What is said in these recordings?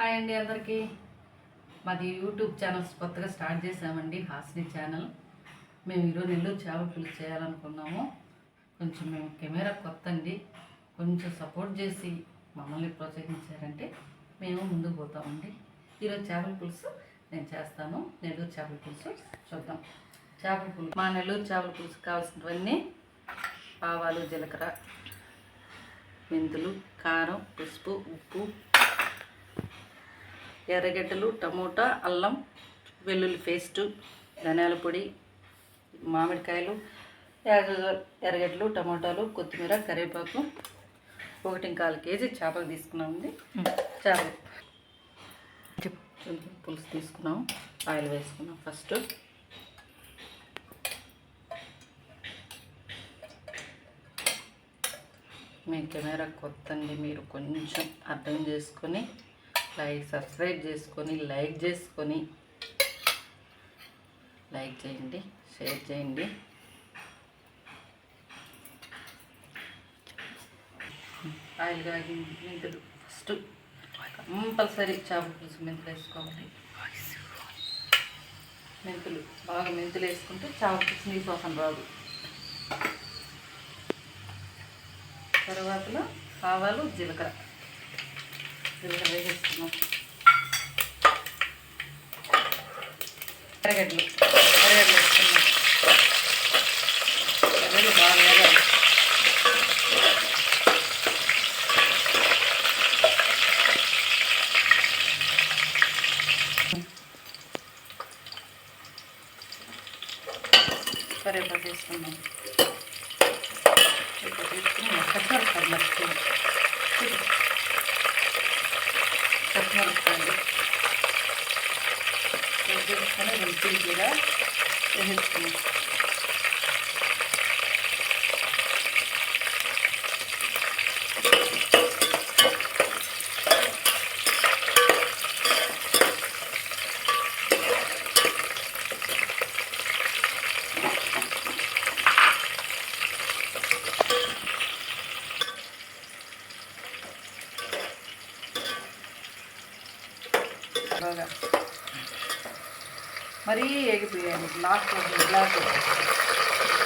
Hi అండి అందరికీ. మాది యూట్యూబ్ ఛానల్స్ కొత్తగా స్టార్ట్ చేసామండి హాస్ని ఛానల్. మేము ఈరోజు నెల్లూరు చేపల పులుసు చేయాలనుకున్నాము. కొంచెం మేము కెమెరా కొత్త అండి కొంచెం సపోర్ట్ చేసి మమ్మల్ని ప్రోత్సహించారంటే మేము ముందుకు పోతామండి. ఈరోజు చేపల పులుసు నేను చేస్తాను. నెల్లూరు చేపల పులుసు చూద్దాం. చేపల పులుసు మా నెల్లూరు చేపల పులుసు కావాల్సినవన్నీ ఆవాలు జీలకర్ర మెంతులు కారం పసుపు ఉప్పు ఎర్రగడ్డలు టమోటా అల్లం వెల్లుల్లి పేస్టు ధనియాల పొడి మామిడికాయలు ఎర్ర ఎర్రగడ్డలు టమోటాలు కొత్తిమీర కరివేపాకు ఒకటి కాలు కేజీ చేపలు తీసుకున్నామండి. చేపలు పులుసు తీసుకున్నాం ఆయిల్ వేసుకున్నాం ఫస్ట్. మీ కెమెరా కొత్త అండి మీరు కొంచెం అర్థం చేసుకొని లైక్ సబ్స్క్రైబ్ చేసుకొని లైక్ చేసుకొని లైక్ చేయండి షేర్ చేయండి. ఆయిల్ కాగి మెంతులు ఫస్ట్ కంపల్సరీ చేప పులుసు మెంతులు వేసుకోవాలి. మెంతులు బాగా మెంతులు వేసుకుంటే చేపల పులుసు నీ వాసన రాదు. తర్వాతలో ఆవాలు జీలకర్ర. వేసేస్తున్నాం ఎర్రగడ్డలు ఎర్రగడ్డలు వేసుకున్నాం ఎర్రగడ్డలు బాగా వేగాలి కరివేపాకు వేసుకున్నాం ఇప్పుడు తీసుకుని కట్టమరకాయలు వేసుకొని వెళ్తూ కూడా వేసేసుకున్నాం బాగా మరీ ఎగిపోయాను లాస్ట్ గ్లాస్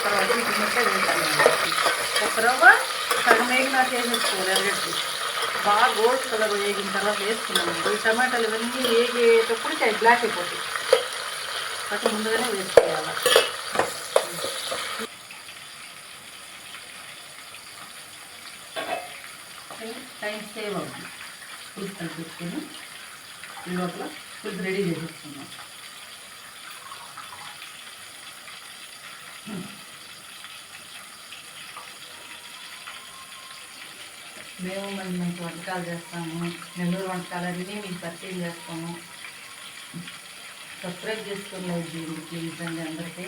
తర్వాత ఇటున్నట్టే వేసాను ఒక రవ్వ సగం వేగినా చేసేసుకోవాలి ఎరగట్టు బాగా గోల్డ్ కలర్ వేగిన తర్వాత వేసుకున్నాను. ఈ టమాటాలు ఇవన్నీ వేగేటప్పుడు అది బ్లాక్ అయిపోతాయి. అక్కడ ముందుగానే వేసుకోవాలి. టైం సేవ్ అవుతుంది. పులుసు కలిపేసుకొని ఈ లోపల పులుసు రెడీ చేసేసుకున్నాం మేము మంచి మంచి వంటకాలు చేస్తాము నెల్లూరు వంటకాలు అన్నీ మీకు పరిచయం చేస్తాము. సబ్స్క్రైబ్ చేసుకుని దీనికి ఇబ్బంది అందరికీ.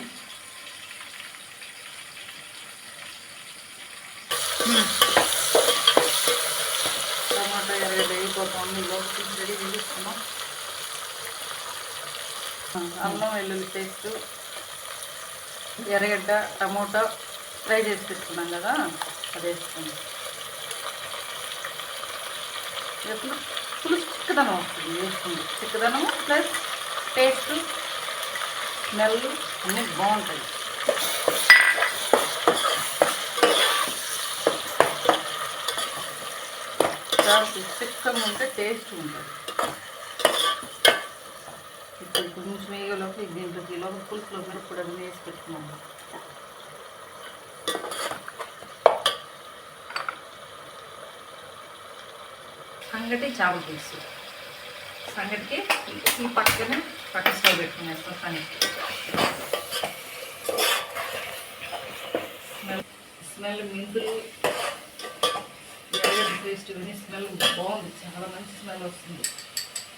టమాటా ఎర్రగడ్డ వెళ్ళిపోతాం లోపల రెడీ చేసేసుకున్నాం అల్లం వెల్లుల్లి పేస్ట్ ఎర్రగడ్డ టమోటో ఫ్రై చేసి పెట్టుకున్నాం కదా అది వేసుకోండి. ఎప్పుడు పులుసు చిక్కదనం వస్తుంది వేసుకుంది చిక్కదనము ప్లస్ టేస్ట్ స్మెల్ అన్నీ బాగుంటాయి. చాలా చిక్కగా ఉంటే టేస్ట్ ఉంటుంది. ఇప్పుడు కొంచెం వేగలోకి దీంట్లోకి ఈ లోపల పులుసులో మిరప్పుడు వేసి పెట్టుకున్నాము. సంగటి చావు పులుసు. సంగటికి ఈ పక్కనే పక్క స్టవ్ పెట్టుకునేస్తాం సంగటి స్మెల్ స్మెల్ మెంతులు పేస్ట్ కానీ స్మెల్ బాగుంది. చాలా మంచి స్మెల్ వస్తుంది.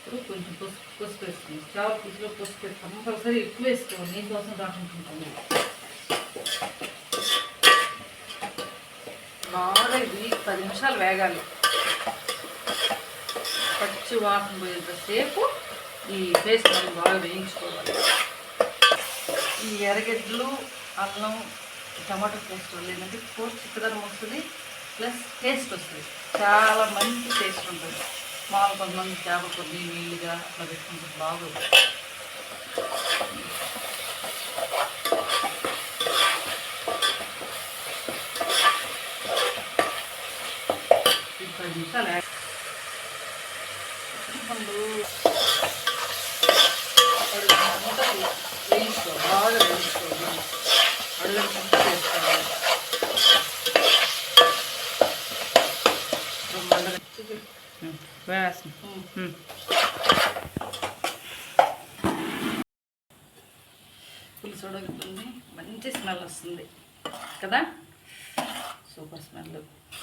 ఇప్పుడు కొంచెం పసుపు పసుపు వేసుకుని చావు పులుసులో పసుపు వేసి కంపల్సరీ ఎక్కువ వేసుకోవాలి నేను కోసం రాకుంటుంటుంది బాగా ఇది పది నిమిషాలు వేగాలి పచ్చి వాసన పోయేంతసేపు ఈ పేస్ట్ మనం బాగా వేయించుకోవాలి ఈ ఎర్రగడ్డలు అల్లం టమాటో పేస్ట్ వల్ల ఏంటంటే కూర చిక్కదనం వస్తుంది ప్లస్ టేస్ట్ వస్తుంది చాలా మంచి టేస్ట్ ఉంటుంది మామూలు కొంతమంది చేప కొద్ది నీళ్ళుగా అట్లా పెట్టుకుంటే బాగోదు పది నిమిషాలు వేయించుకో బాగా వేయించుకోవాలి అడుగు వేసుకోవాలి వేస్తాం పులుసు ఉడుకుతుంది మంచి స్మెల్ వస్తుంది. కదా? సూపర్ స్మెల్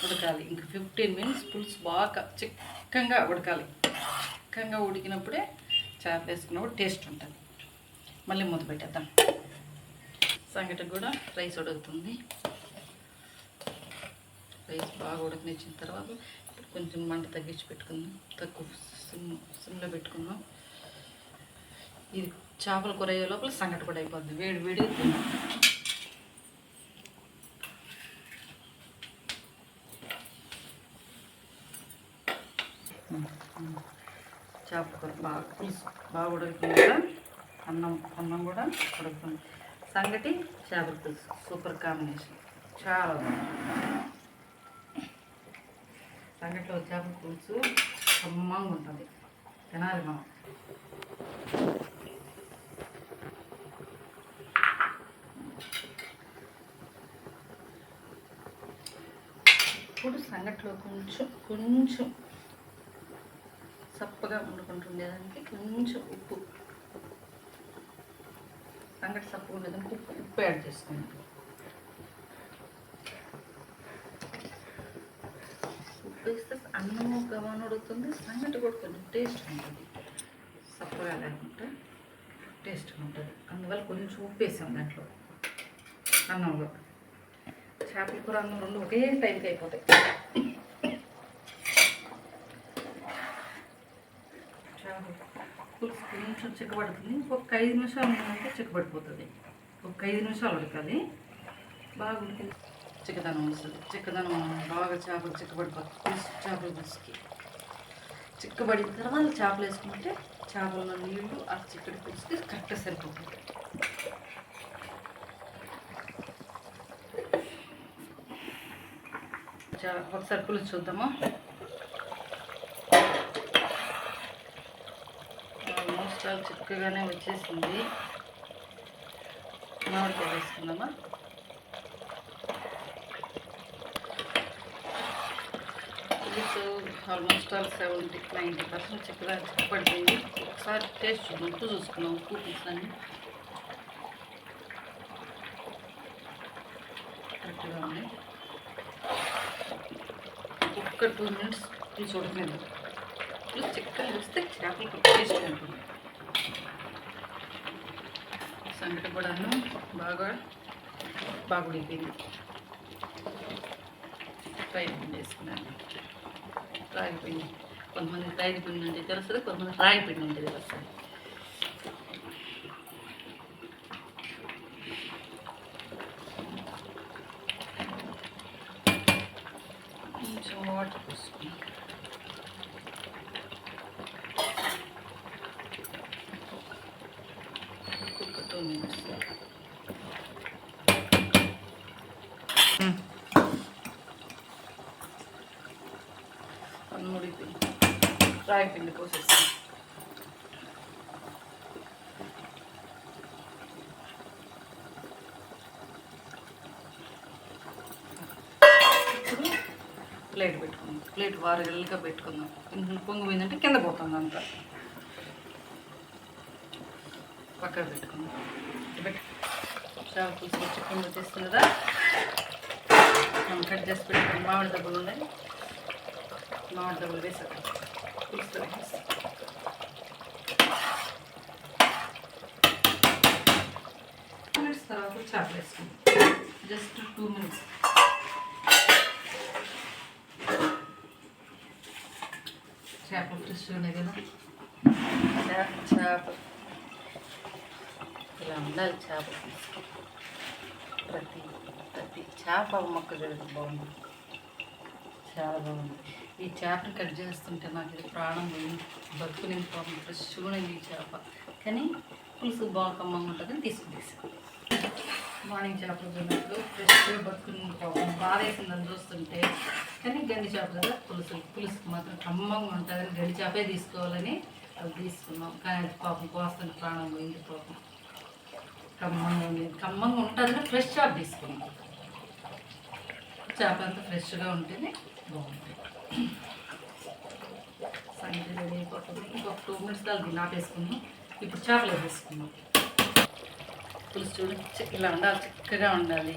ఉడకాలి. ఇంకా ఫిఫ్టీన్ మినిట్స్ పులుసు బాగా చిక్కగా ఉడకాలి. చిక్కగా ఉడికినప్పుడే చేప వేసుకున్నప్పుడు టేస్ట్ ఉంటుంది. మళ్ళీ మూత పెట్టేద్దాం. సంగటి కూడా రైస్ ఉడుకుతుంది. రైస్ బాగా ఉడకనిచ్చిన తర్వాత కొంచెం మంట తగ్గించి పెట్టుకుందాం. తక్కువ సిమ్ సిమ్లో పెట్టుకుందాం. ఇది చేపల కూర అయ్యే లోపల సంగటి కూడా అయిపోద్ది. వేడి వేడి తిన్నాం చేపల కూర బాగా పులుసు బాగా ఉడుకుతుంది కూడా అన్నం అన్నం కూడా ఉడుకుతుంది. సంగటి చేపల పులుసు. Super combination. చాలా బాగుంది. సంగటిలో చేపల పులుసు కమ్మంగా ఉంటుంది. తినాలి మనం. ఇప్పుడు సంగట్లో కొంచెం కొంచెం సప్పగా వండుకుంటుండేదానికి కొంచెం ఉప్పు. సంగటి సప్పు ఉండేదానికి ఉప్పు ఉప్పు యాడ్ చేసుకుంటాం ఉప్పు అన్నము గమనుడుతుంది సంగటి కూడా కొంచెం టేస్ట్ ఉంటుంది. సప్పగా లేకుండా టేస్ట్ ఉంటుంది. అందువల్ల కొంచెం ఉప్పు వేసాం దాంట్లో. అన్నంలో. చేపల కూర అన్నం రెండు ఒకే టైంకి అయిపోతాయి. పులుసు కొంచెం చిక్కబడుతుంది. ఒక ఐదు నిమిషాలు ఉందంటే చిక్కబడిపోతుంది. ఒక ఐదు నిమిషాలు ఉడకాలి. బాగా చిక్కదనం వస్తుంది చిక్కదనం బాగా చేపలు చిక్కబడిపోతుంది పులుసు చేపల పులుసుకి చిక్కబడిన తర్వాత చేపలు వేసుకుంటే చేపల నీళ్ళు ఆ చిక్కడి పులుసుకి కరెక్ట్గా సరిపోతుంది. చా- ఒకసారి పులుసు చూద్దాము? ఆల్మోస్ట్ చిక్కగానే వచ్చేసింది. మామిడికాయ వేసుకుందామా? పులుసు almost all seventy ninety percent చిక్కగా చిక్కపడిపోయింది ఒకసారి టేస్ట్ చూద్దాం ఉప్పు చూసుకున్నాం ఉప్పు పులుసు అన్ని కరెక్ట్గా ఉన్నాయి ఒక్క టూ మినిట్స్ పులుసు ఉడకలేదు పులుసు చిక్కగా వస్తే చేపలకు టేస్ట్ ఉంటుంది సంగటి కూడాను బాగా బాగా ఉడికింది ఫ్రై పిండి వేసుకున్నాను రాగి పిండి కొంతమంది రాగి పిండి అంటే తెలుస్తుంది కొంతమంది రాగి పిండి అంటే తెలుస్తుంది. కొంచెం వాటర్ పోసుకున్నాం ఒక టూ మినిట్స్ అన్నం పిండి రాగి పిండి పోసేస్తాం ప్లేట్ పెట్టుకుందాం. ప్లేట్ వారగల్గా పెట్టుకుందాం. పొంగు పోయిందంటే కింద పోతుంది అంతా. పక్కన పెట్టుకుందాం. పెట్టు. చేప పులుసు వచ్చి వచ్చేస్తుంది కదా మనం కట్ చేసి పెట్టుకుని మామిడి దెబ్బలు ఉన్నాయి. మామిడి డబ్బులు వేసాక పులుసు వేసి మినిట్స్ తర్వాత చేప వేసుకుందాం జస్ట్ టూ మినిట్స్ చేపలు ఫ్రెష్ ఉన్నాయి కదా చేప చేప ఇలా ఉండాలి చేప పులుసు. ప్రతి ప్రతి చేప మొక్క చూడదు బాగుంది చాలా బాగుంది ఈ చేపను కట్ చేస్తుంటే నాకు ఇది ప్రాణం పోయింది బతుకు నింపుకోవడం ఫ్రెష్గా ఈ చేప. కానీ పులుసు బాగా ఉంటుందని తీసుకునేసి మార్నింగ్ చేపలు తిన్నప్పుడు ఫ్రెష్గా బతుకు నింపుకోవడం బాగా వేసిందని చూస్తుంటే కానీ గండి చేప కదా పులుసు. పులుసు మాత్రం కమ్మంగా ఉంటుందని గండి చేపే తీసుకోవాలని అది తీసుకున్నాం. కానీ అది పాపం కోస్తుంది ప్రాణం పోయింది పాపం. కమ్మంగా ఉంది. కమ్మంగా ఉంటుందని ఫ్రెష్ చేప తీసుకున్నాం. చేప అంతా ఫ్రెష్గా ఉంటేనే సంగతి రెడీ అయిపోతుంది ఇంకొక టూ మినిట్స్ దాకా దీన్ని ఇప్పుడు చేపలు వేసుకున్నాం పులుసు చూడు ఇలా ఉండాలి చిక్కగా ఉండాలి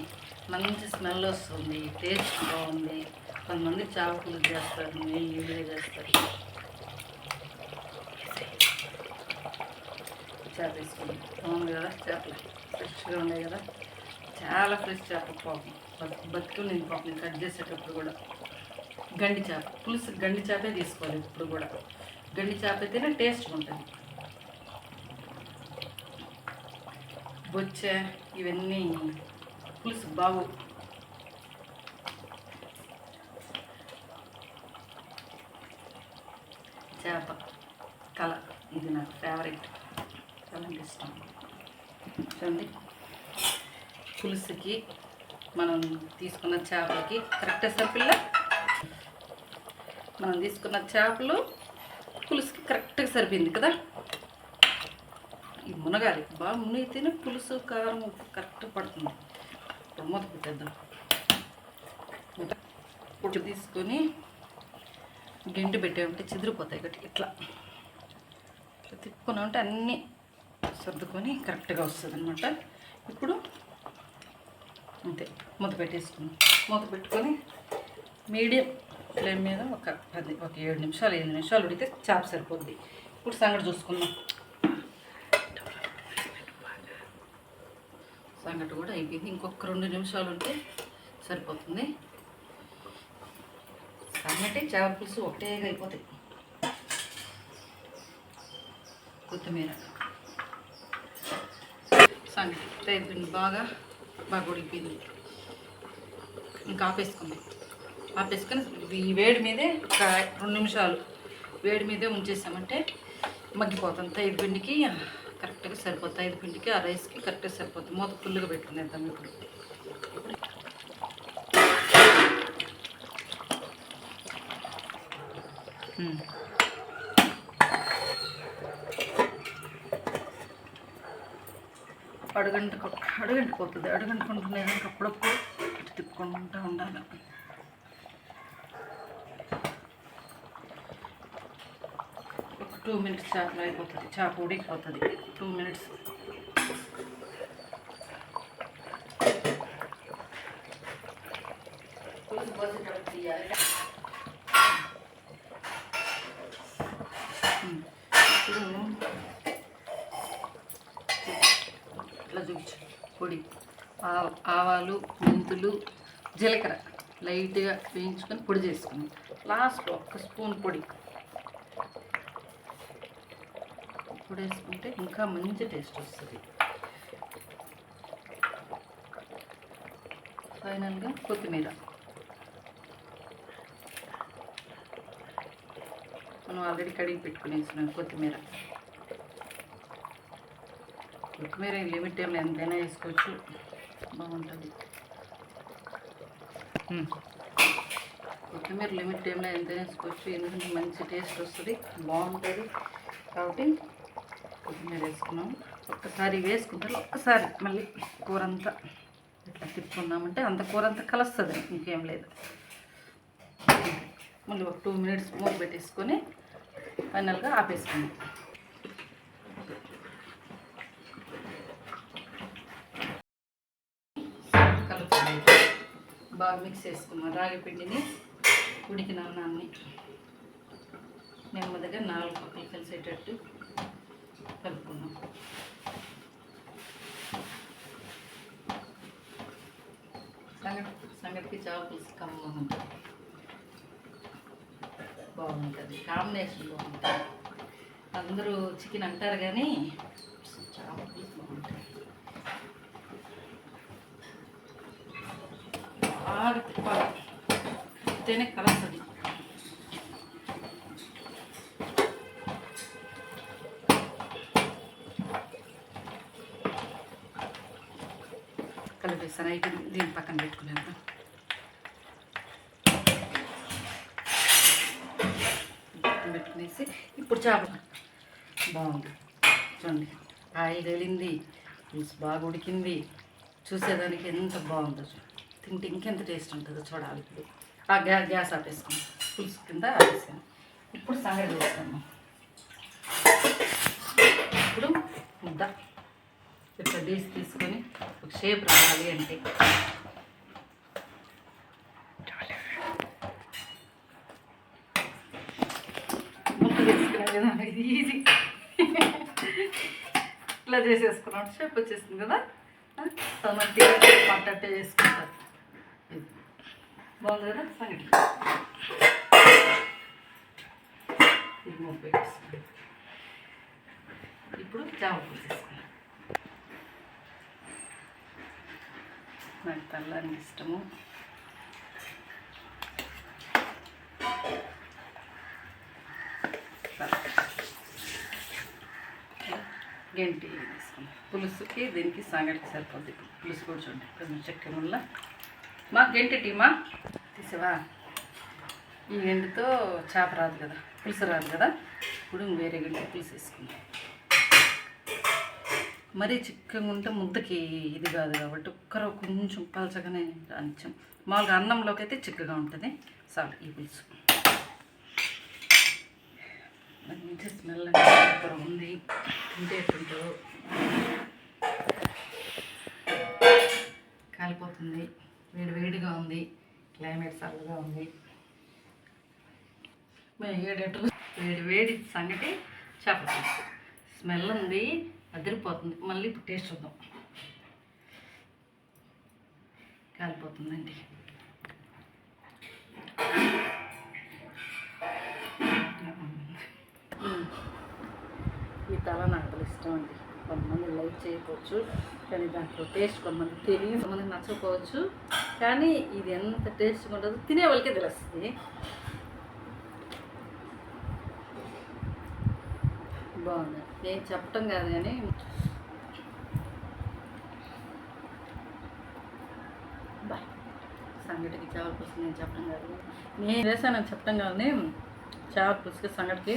మంచి స్మెల్ వస్తుంది టేస్ట్ బాగుంది కొంతమంది చేప పులుసు చేస్తారు నేను నీళ్ళే చేస్తారు చేప వేసుకున్నాం బాగుంది కదా చేపలు ఫ్రెష్గా ఉన్నాయి కదా. చాలా ఫ్రెష్ చేప పాపం. బతు బతుకు నేను పాపం కట్ చేసేటప్పుడు కూడా. గండి చేప. పులుసు గండి చేపే తీసుకోవాలి ఇప్పుడు కూడా. గండి చేప అయితేనే టేస్ట్ ఉంటుంది. బొచ్చె ఇవన్నీ పులుసు బాగు. చేప కల ఇది నాకు ఫేవరెట్ చాలా ఇష్టం. చూడండి. పులుసుకి మనం తీసుకున్న చేపలకి కరెక్ట్ సరిపిల్ల మనం తీసుకున్న చేపలు పులుసుకి కరెక్ట్గా సరిపోయింది కదా? ఈ మునగాలి బాగా మునిగితేనే పులుసు కారం ఉప్పు కరెక్ట్ పడుతుంది. ఇప్పుడు మూత పెట్టేద్దాం. ఇప్పుడు తీసుకొని గెంటి పెట్టామంటే చెదిరిపోతాయి కాబట్టి ఇట్లా. ఇట్లా తిప్పుకున్నామంటే అన్నీ సర్దుకొని కరెక్ట్గా వస్తుంది అనమాట ఇప్పుడు అంతే మూత పెట్టేసుకున్నాం మూత పెట్టుకొని మీడియం ఫ్లేమ్ మీద ఒక పది ఒక ఏడు నిమిషాలు ఎనిమిది నిమిషాలు ఉడితే చేప సరిపోద్ది. ఇప్పుడు సంగటి చూసుకుందాం. సంగటి కూడా అయిపోయింది. ఇంకొక రెండు నిమిషాలు ఉంటే సరిపోతుంది. సంగటి చేప పులుసు ఒకటే అయిపోతాయి. కొత్తిమీర. సంగటి అయిపోయింది బాగా బాగా ఉడికిపోయింది. ఇంకా ఆపేసుకుందాం. ఆపేసుకొని ఈ వేడి మీదే ఒక రెండు నిమిషాలు వేడి మీదే ఉంచేసామంటే మగ్గిపోతుంది. తైదు పిండికి కరెక్ట్గా సరిపోతుంది. ఐదు పిండికి ఆ రైస్కి కరెక్ట్గా సరిపోతుంది. మూత ఫుల్గా పెట్టుకునేద్దాం ఇప్పుడు. అడుగంట అడుగంటకు అడుగంటుకుపోతుంది అడుగంటుకుంటున్నాయి అప్పుడప్పుడు తిప్పుకుంటూ ఉండాలి ఒక టూ మినిట్స్ చేపలు అయిపోతుంది. చేప ఉడికిపోతుంది. Two minutes. ఇప్పుడు ఇట్లా చూపించు. పొడి. ఆవాలు మెంతులు జీలకర్ర. లైట్గా వేయించుకొని పొడి చేసుకున్నాం లాస్ట్ ఒక్క స్పూన్ పొడి. పొడి వేసుకుంటే ఇంకా మంచి టేస్ట్ వస్తుంది. ఫైనల్గా కొత్తిమీర. మనం ఆల్రెడీ కడిగి పెట్టుకునేసినాం కొత్తిమీర. కొత్తిమీర లిమిట్ టైంలో ఎంతైనా వేసుకోవచ్చు. బాగుంటుంది. కొత్తిమీర లిమిట్ టైంలో ఎంతైనా వేసుకోవచ్చు. ఎందుకంటే మంచి టేస్ట్ వస్తుంది. బాగుంటుంది. కాబట్టి కొత్తిమీర వేసుకున్నాం ఒక్కసారి వేసుకుంటే ఒక్కసారి మళ్ళీ కూర అంతా ఇట్లా తిప్పుకున్నామంటే అంత కూర అంతా కలుస్తుంది ఇంకేం లేదు. మళ్ళీ ఒక టూ మినిట్స్ మూత పెట్టేసుకొని ఫైనల్గా ఆపేసుకున్నాం బాగా మిక్స్ చేసుకున్నాం. రాగి పిండిని ఉడికిన అన్నాన్ని నెమ్మదిగా నాలుగు పక్కలు కలిసేటట్టు కలుపుకున్నాం సంగటి సంగటికి చావ పులుసు కమ్మగా ఉంటుంది బాగుంటుంది. కాంబినేషన్ బాగుంటుంది. అందరూ చికెన్ అంటారు కానీ చావ పులుసు బాగుంటుంది. బాగా తిప్పాలి. తినే కలుస్తుంది చేస్తాను అయిపోయింది దీని పక్కన పెట్టుకున్నాను పక్కన పెట్టుకునేసి ఇప్పుడు చేప బాగుంది. చూడండి. ఆయిల్ వెళ్ళింది బాగా ఉడికింది. చూసేదానికి ఎంత బాగుందో చూ- తింటే ఇంకెంత టేస్ట్ ఉంటుందో చూడాలి ఇప్పుడు. ఆ గ్యా గ్యాస్ ఆపేసుకున్నాం పులుసు కింద ఆపేసాను ఇప్పుడు సంగతి చేస్తాము ఇప్పుడు ముద్ద. ఇట్లా తీసి తీసుకొని ఒక షేప్ రావాలి అంటే ముద్ద తీసుకునే విధానం ఇది ఈజీ ఇట్లా చేసేసుకున్నాం. షేప్ వచ్చేసింది కదా? టమాటీ పట్టట్టే చేసుకుంటారు. బాగుంది కదా? సంగటి ఇది ముప్పై ఇప్పుడు జామ పూలు నాకు తెల్లని ఇష్టము. గెంటి తీసుకున్నాం పులుసుకి దీనికి సంగటికి సరిపోద్ది. పులుసు కూడా చూడండి. కొంచెం చక్కెర వల్ల మా గెంటి టీమా తీసావా? ఈ గెంటితో చేప రాదు కదా పులుసు రాదు కదా. ఇప్పుడు వేరే గంట పులుసు వేసుకుందాం. మరీ చిక్కగా ఉంటే ముద్దకి ఇది కాదు కాబట్టి ఒక్కరు కొంచెం పలచగానే అంచం మామూలుగా అన్నంలోకి అయితే చిక్కగా ఉంటుంది. సాల్ ఈ పులుసు. మంచి స్మెల్ ఉంది. తింటే ఉంది. వేడి వేడిగా ఉంది. క్లైమేట్ చల్లగా ఉంది. మేము ఏడేట వేడి వేడి సంగటి చేపల స్మెల్ ఉంది అదిరిపోతుంది. మళ్ళీ ఇప్పుడు టేస్ట్ చూద్దాం. కాలిపోతుందండి. ఈ తల నాకు ఇష్టం అండి. కొంతమంది లైక్ చేయకపోవచ్చు కానీ దాంట్లో టేస్ట్ కొంతమంది తెలియదు కొంతమంది నచ్చకపోవచ్చు. కానీ ఇది ఎంత టేస్ట్గా ఉంటుందో తినే వాళ్ళకే తెలుస్తుంది. బాగుంది. నేను చెప్పటం కాదు కానీ బాయ్. సంగటికి చేపల పులుసు నేను చెప్పడం కాదు. నేను చేశాను చెప్పడం కానీ చేపల పులుసుకి సంగటికి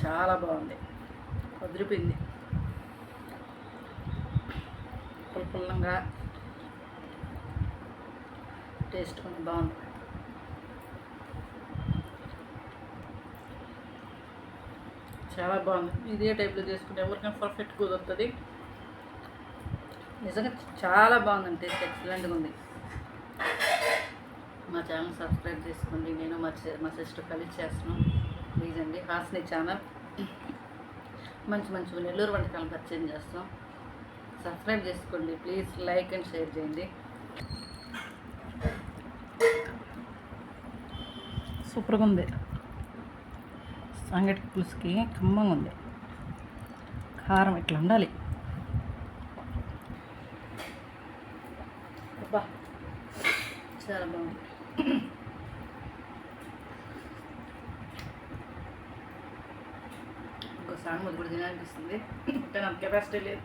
చాలా బాగుంది. వదిలిపోయింది. పుల్లపుల్లంగా టేస్ట్ కొంచెం బాగుంది. చాలా బాగుంది. ఇదే టైప్లో చేసుకుంటే ఎవరికైనా పర్ఫెక్ట్ కుదురుతుంది. నిజంగా చాలా బాగుందండి టేస్ట్ ఎక్సలెంట్గా ఉంది. మా ఛానల్ సబ్స్క్రైబ్ చేసుకోండి. నేను మా మా సిస్టర్ కలిసి చేస్తున్నాను ప్లీజ్ అండి హాస్ని ఛానల్. మంచి మంచి నెల్లూరు వంటకాలను పరిచయం చేస్తాం. సబ్స్క్రైబ్ చేసుకోండి ప్లీజ్ లైక్ అండ్ షేర్ చేయండి. సూపర్గా ఉంది. సంగటి పులుసుకి కమ్మంగా ఉంది. కారం ఇట్లా ఉండాలి? అబ్బా చాలా బాగుంది. స్నానం సాంగ్ కూడా తినాలనిపిస్తుంది. అంటే నాకు కెపాసిటీ లేదు.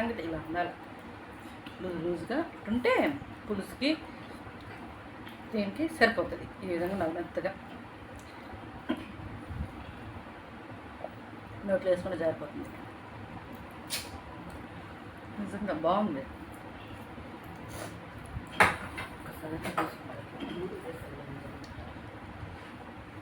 సంగతి ఇలా ఉండాలి. లూజ్ లూజ్గా ఉంటే పులుసుకి దీనికి సరిపోతుంది. ఈ విధంగా నాకు మెత్తగా. నోట్లో వేసుకుంటే సరిపోతుంది నిజంగా బాగుంది. ఒకసారి